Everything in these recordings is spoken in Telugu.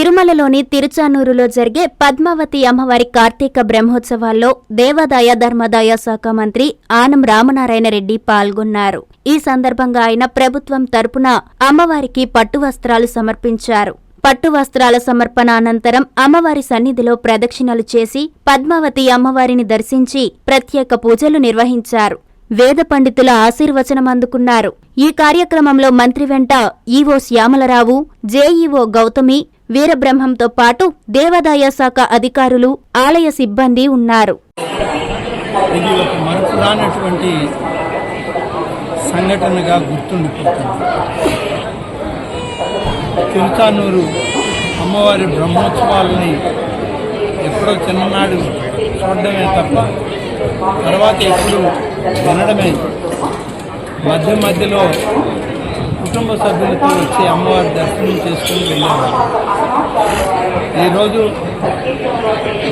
తిరుమలలోని తిరుచానూరులో జరిగే పద్మావతి అమ్మవారి కార్తీక బ్రహ్మోత్సవాల్లో దేవాదాయ ధర్మాదాయ శాఖ మంత్రి ఆనం రామనారాయణ రెడ్డి పాల్గొన్నారు. ఈ సందర్భంగా ఆయన ప్రభుత్వం తరపున అమ్మవారికి పట్టు వస్త్రాలు సమర్పించారు. పట్టు వస్త్రాల సమర్పణ అనంతరం అమ్మవారి సన్నిధిలో ప్రదక్షిణలు చేసి పద్మావతి అమ్మవారిని దర్శించి ప్రత్యేక పూజలు నిర్వహించారు. వేద పండితుల ఆశీర్వచనం అందుకున్నారు. ఈ కార్యక్రమంలో మంత్రి వెంట ఈవో శ్యామలరావు జేఈఓ గౌతమి వీరబ్రహ్మంతో పాటు దేవాదాయ శాఖ అధికారులు ఆలయ సిబ్బంది ఉన్నారు. ఇది ఒక మరపురానటువంటి సంఘటనగా గుర్తుండిపోతుంది. తిరుచానూరు అమ్మవారి బ్రహ్మోత్సవాలని ఎప్పుడో చిన్ననాడు చూడడమే తప్ప తర్వాత ఎప్పుడు వినడమే. మధ్య మధ్యలో కుటుంబ సభ్యులతో వచ్చి అమ్మవారి దర్శనం చేసుకుని వెళ్ళేవారు. ఈరోజు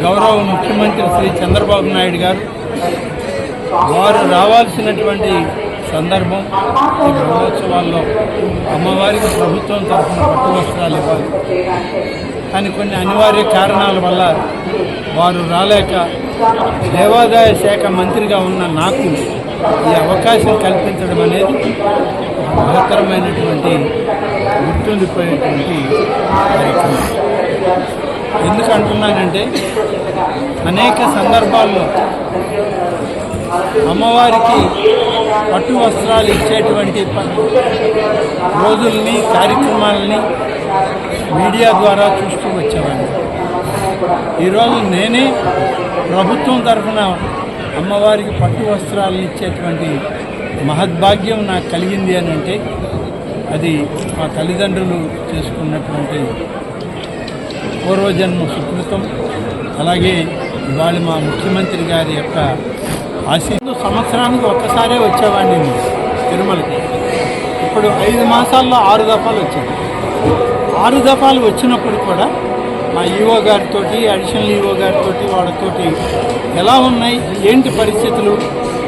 గౌరవ ముఖ్యమంత్రి శ్రీ చంద్రబాబు నాయుడు గారు వారు రావాల్సినటువంటి సందర్భం ఈ బ్రహ్మోత్సవాల్లో అమ్మవారికి ప్రభుత్వం తరఫున పట్టు వస్త్రాలు ఇవ్వాలి. కానీ కొన్ని అనివార్య కారణాల వల్ల వారు రాలేక దేవాదాయ శాఖ మంత్రిగా ఉన్న నాకు ఈ అవకాశం కల్పించడం అనేది మహత్తరమైనటువంటి గుర్తుండిపోయేటువంటి కార్యక్రమం. ఎందుకు అంటున్నానంటే అనేక సందర్భాల్లో అమ్మవారికి పట్టు వస్త్రాలు ఇచ్చేటువంటి రోజుల్ని కార్యక్రమాలని మీడియా ద్వారా చూస్తూ వచ్చేవాడిని. ఈరోజు నేనే ప్రభుత్వం తరఫున అమ్మవారికి పట్టు వస్త్రాలను ఇచ్చేటువంటి మహద్భాగ్యం నాకు కలిగింది అని అంటే అది మా తల్లిదండ్రులు చేసుకున్నటువంటి పూర్వజన్మ సుకృతం. అలాగే ఇవాళ మా ముఖ్యమంత్రి గారి యొక్క ఆశీర్వాదం. సంవత్సరానికి ఒక్కసారే వచ్చేవాడిని తిరుమలకి. ఇప్పుడు ఐదు మాసాల్లో ఆరు దఫాలు వచ్చాయి ఆరు దఫాలు వచ్చినప్పుడు కూడా మా ఈఓ గారితో అడిషనల్ ఈఓ గారితో వాళ్ళతోటి ఎలా ఉన్నాయి ఏంటి పరిస్థితులు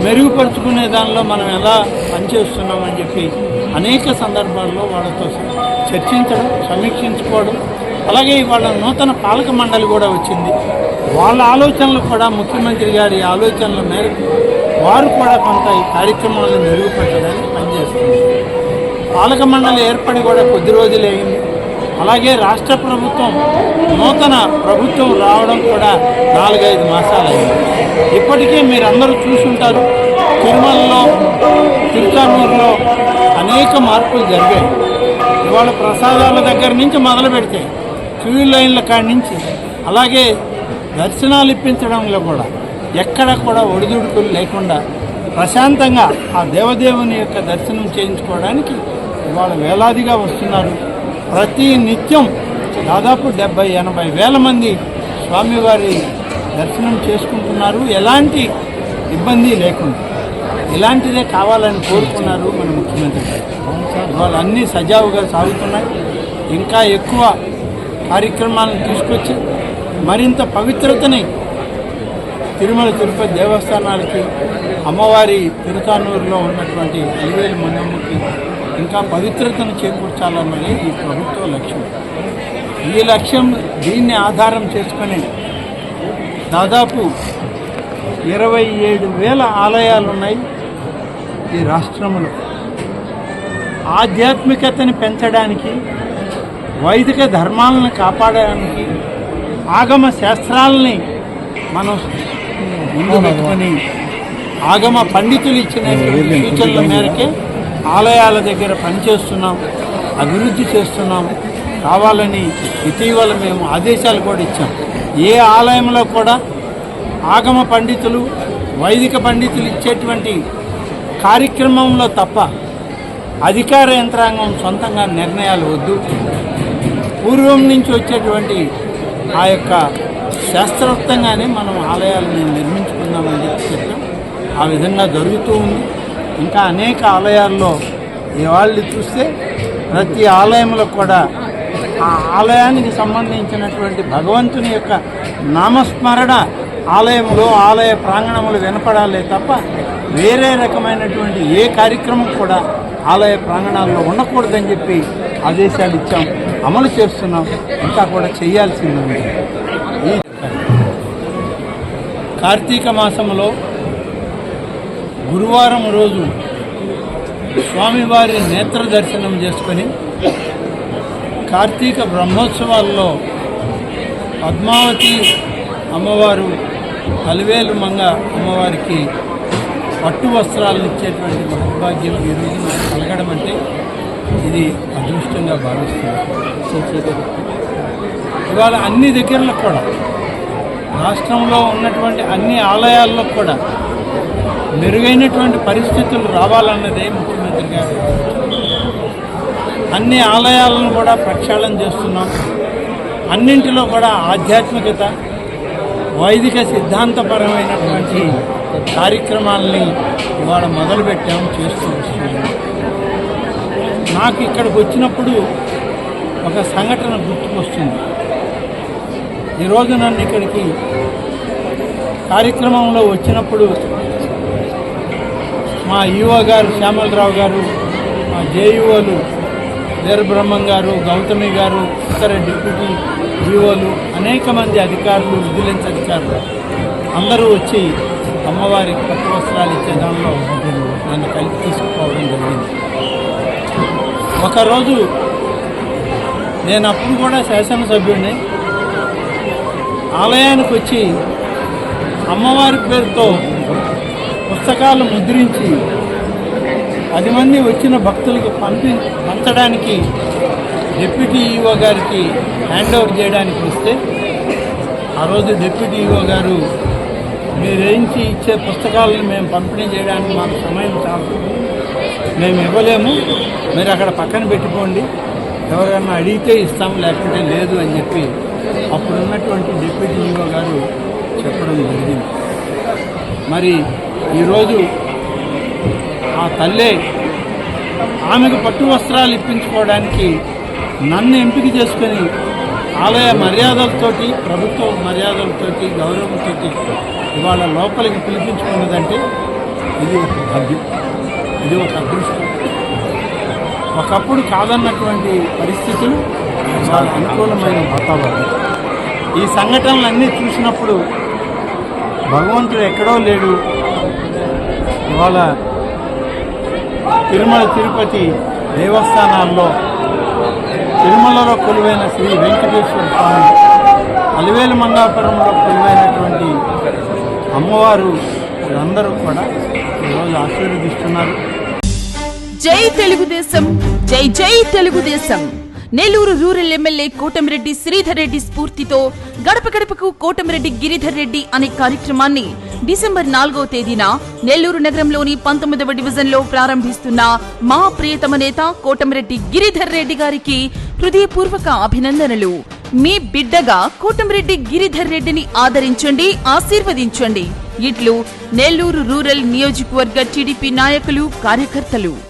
మెరుగుపరుచుకునే దానిలో మనం ఎలా పనిచేస్తున్నామని చెప్పి అనేక సందర్భాల్లో వాళ్ళతో చర్చించడం సమీక్షించుకోవడం. అలాగే ఇవాళ నూతన పాలక మండలి కూడా వచ్చింది. వాళ్ళ ఆలోచనలు కూడా ముఖ్యమంత్రి గారి ఆలోచనల మేరకు వారు కూడా కొంత ఈ కార్యక్రమాలను మెరుగుపరచడానికి పనిచేస్తున్నారు. పాలక మండలి ఏర్పడి కూడా కొద్ది రోజులే అయింది. అలాగే రాష్ట్ర ప్రభుత్వం నూతన ప్రభుత్వం రావడం కూడా నాలుగైదు మాసాలైంది. ఇప్పటికే మీరందరూ చూసుంటారు తిరుమలలో తిరుచానూరులో అనేక మార్పులు జరిగాయి. ఇవాళ ప్రసాదాల దగ్గర నుంచి మొదలు పెడితే క్యూ లైన్ల కాడి నుంచి అలాగే దర్శనాలు ఇప్పించడంలో కూడా ఎక్కడ కూడా ఒడిదుడుకులు లేకుండా ప్రశాంతంగా ఆ దేవదేవుని యొక్క దర్శనం చేయించుకోవడానికి ఇవాళ వేలాదిగా వస్తున్నారు. ప్రతి నిత్యం దాదాపు డెబ్బై ఎనభై వేల మంది స్వామివారి దర్శనం చేసుకుంటున్నారు. ఎలాంటి ఇబ్బంది లేకుండా. ఇలాంటిదే కావాలని కోరుకున్నారు మన ముఖ్యమంత్రి వాళ్ళు అన్నీ సజావుగా సాగుతున్నాయి. ఇంకా ఎక్కువ కార్యక్రమాలను తీసుకొచ్చి మరింత పవిత్రతని తిరుమల తిరుపతి దేవస్థానాలకి అమ్మవారి తిరుతానూరులో ఉన్నటువంటి అలివేలు మందమ్మకి ఇంకా పవిత్రతను చేకూర్చాలన్నది ఈ ప్రభుత్వ లక్ష్యం. ఈ లక్ష్యం దీన్ని ఆధారం చేసుకొని దాదాపు ఇరవై ఏడు వేల ఆలయాలు ఉన్నాయి ఈ రాష్ట్రంలో. ఆధ్యాత్మికతని పెంచడానికి వైదిక ధర్మాలను కాపాడడానికి ఆగమ శాస్త్రాలని మనం ముందు పెట్టుకొని ఆగమ పండితులు ఇచ్చిన సూచనల మేరకే ఆలయాల దగ్గర పనిచేస్తున్నాం అభివృద్ధి చేస్తున్నాం. కావాలని ఇటీవల మేము ఆదేశాలు కూడా ఇచ్చాం. ఏ ఆలయంలో కూడా ఆగమ పండితులు వైదిక పండితులు ఇచ్చేటువంటి కార్యక్రమంలో తప్ప అధికార యంత్రాంగం సొంతంగా నిర్ణయాలు వద్దు. పూర్వం నుంచి వచ్చేటువంటి ఆ యొక్క శాస్త్రోక్తంగానే మనం ఆలయాలను నిర్మించుకుందామని చెప్పి చెప్పాం. ఆ విధంగా జరుగుతూ ఉంది. ఇంకా అనేక ఆలయాల్లో ఇవాళ్ళు చూస్తే ప్రతి ఆలయంలో కూడా ఆ ఆలయానికి సంబంధించినటువంటి భగవంతుని యొక్క నామస్మరణ ఆలయంలో ఆలయ ప్రాంగణములు వినపడాలే తప్ప వేరే రకమైనటువంటి ఏ కార్యక్రమం కూడా ఆలయ ప్రాంగణాల్లో ఉండకూడదని చెప్పి ఆదేశాలు ఇచ్చాం. అమలు చేస్తున్నాం. ఇంకా కూడా చేయాల్సింది ఉంది. ఈ కార్తీక మాసంలో గురువారం రోజు స్వామివారి నేత్ర దర్శనం చేసుకొని కార్తీక బ్రహ్మోత్సవాల్లో పద్మావతి అమ్మవారు అలివేలు మంగ అమ్మవారికి పట్టు వస్త్రాలను ఇచ్చేటువంటి మహద్భాగ్యం ఈరోజు మనకు కలగడం అంటే ఇది అదృష్టంగా భావిస్తుంది ఇవాళ అన్ని దగ్గరలో కూడా రాష్ట్రంలో ఉన్నటువంటి అన్ని ఆలయాల్లో కూడా మెరుగైనటువంటి పరిస్థితులు రావాలన్నదే ముఖ్యమంత్రి గారు. అన్ని ఆలయాలను కూడా ప్రక్షాళన చేస్తున్నాం. అన్నింటిలో కూడా ఆధ్యాత్మికత వైదిక సిద్ధాంతపరమైనటువంటి కార్యక్రమాలని ఇవాళ మొదలుపెట్టాము చేస్తూ వస్తున్నాము నాకు ఇక్కడికి వచ్చినప్పుడు ఒక సంఘటన గుర్తుకొస్తుంది. ఈరోజు నన్ను ఇక్కడికి కార్యక్రమంలో వచ్చినప్పుడు మా ఈవో గారు శ్యామలరావు గారు మా జేఈఓలు వీరబ్రహ్మం గారు గౌతమి గారు ఇతర డిప్యూటీ ఈఓలు అనేక మంది అధికారులు విజిలెన్స్ అధికారులు అందరూ వచ్చి అమ్మవారికి పట్టు వస్త్రాలు ఇచ్చే దానిలో నన్ను కలిపి తీసుకుపోవడం జరిగింది. ఒకరోజు నేను అప్పుడు కూడా శాసనసభ్యుడిని. ఆలయానికి వచ్చి అమ్మవారి పేరుతో పుస్తకాలు ముద్రించి పది మంది వచ్చిన భక్తులకు పంపి పంచడానికి డిప్యూటీ ఈఓ గారికి హ్యాండ్ ఓవర్ చేయడానికి వస్తే ఆ రోజు డిప్యూటీ ఈఓ గారు మీరేంచి ఇచ్చే పుస్తకాలను మేము పంపిణీ చేయడానికి మాకు సమయం చాలు. మేము ఇవ్వలేము. మీరు అక్కడ పక్కన పెట్టుకోండి. ఎవరైనా అడిగితే ఇస్తాం లేకుంటే లేదు అని చెప్పి అప్పుడున్నటువంటి డిప్యూటీ ఈఓ గారు చెప్పడం జరిగింది. మరి ఈరోజు ఆ తల్లే ఆమెకు పట్టు వస్త్రాలు ఇప్పించుకోవడానికి నన్ను ఎంపిక చేసుకొని ఆలయ మర్యాదలతోటి ప్రభుత్వ మర్యాదలతోటి గౌరవంతోటి ఇవాళ లోపలికి పిలిపించుకున్నదంటే ఇది ఒక భాగ్యం ఇది ఒక అదృష్టం. ఒకప్పుడు కాదన్నటువంటి పరిస్థితులు చాలా అనుకూలమైన వాతావరణం. ఈ సంఘటనలన్నీ చూసినప్పుడు భగవంతుడు ఎక్కడో లేడు. ఇవాళ తిరుమల తిరుపతి దేవస్థానాల్లో తిరుమలలో కొలువైన శ్రీ వెంకటేశ్వర స్వామి అలివేలు మంగాపురంలో కొలువైనటువంటి అమ్మవారు అందరూ కూడా ఈరోజు ఆశీర్వదిస్తున్నారు. జై తెలుగుదేశం జై జై తెలుగుదేశం. నెల్లూరు రూరల్ ఎమ్మెల్యే కోటమిరెడ్డి శ్రీధర్ రెడ్డి స్ఫూర్తితో గడప గడపకు కోటమిరెడ్డి గిరిధర్ రెడ్డి అనే కార్యక్రమాన్ని డిసెంబర్ నాలుగో తేదీన నెల్లూరు నగరంలోని పంతొమ్మిదవ డివిజన్లో ప్రారంభిస్తున్న మా ప్రియతమ నేత కోటమిరెడ్డి గిరిధర్ రెడ్డి గారికి హృదయపూర్వక అభినందనలు. మీ బిడ్డగా కోటమిరెడ్డి గిరిధర్ రెడ్డిని ఆదరించండి ఆశీర్వదించండి. ఇట్లు నెల్లూరు రూరల్ నియోజకవర్గ టీడీపీ నాయకులు కార్యకర్తలు.